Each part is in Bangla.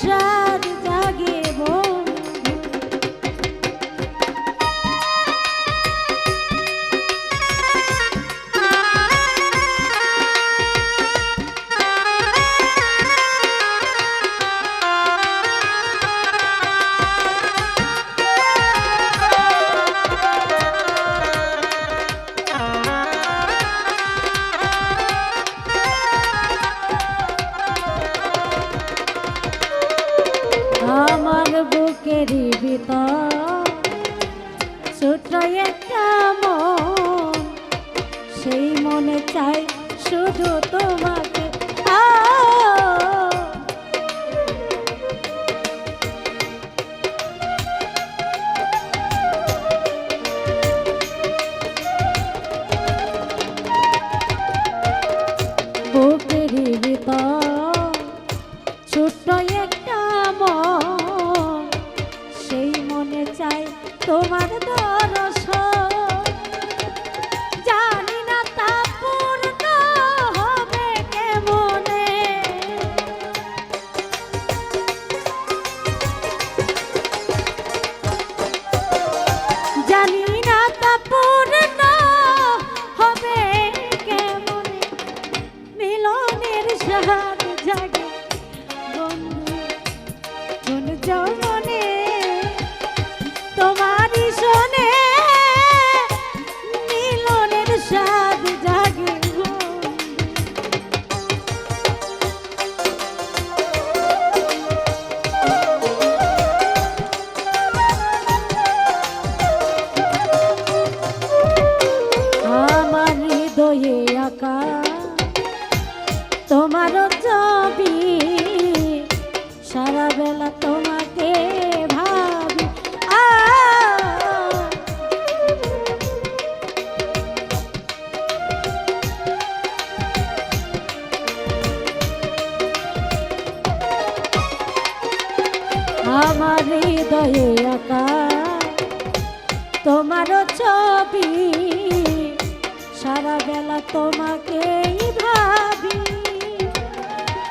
家 বুকেরই ভিতর। ছোট্ট একটা মন সেই মনে চাই শুধু তোমাকে। চাই তোমার দর্শন জানি না তা পূর্ণ হবে কেমনে। জানি না তা পূর্ণ হবে কেমনে। মিলনের স্বাদ ছবি সারা বেলা তোমাকে ভাবি। আমার হৃদয়ে আঁকা তোমার ছবি সারা বেলা তোমাকেই ভাবি।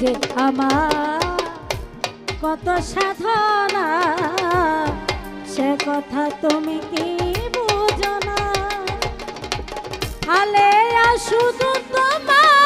যে আমার কত সাধনা সে কথা তুমি কি বুঝো না? আলে শুধু তোমার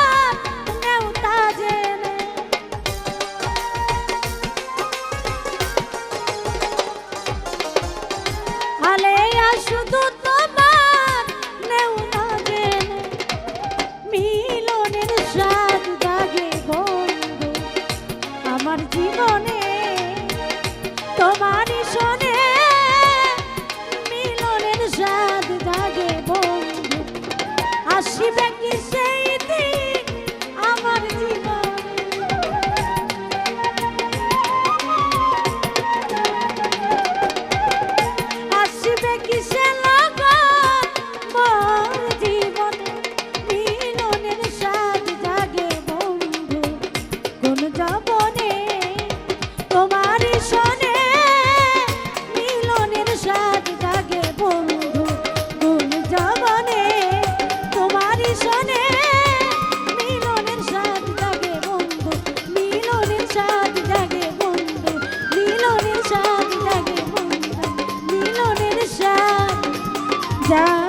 जा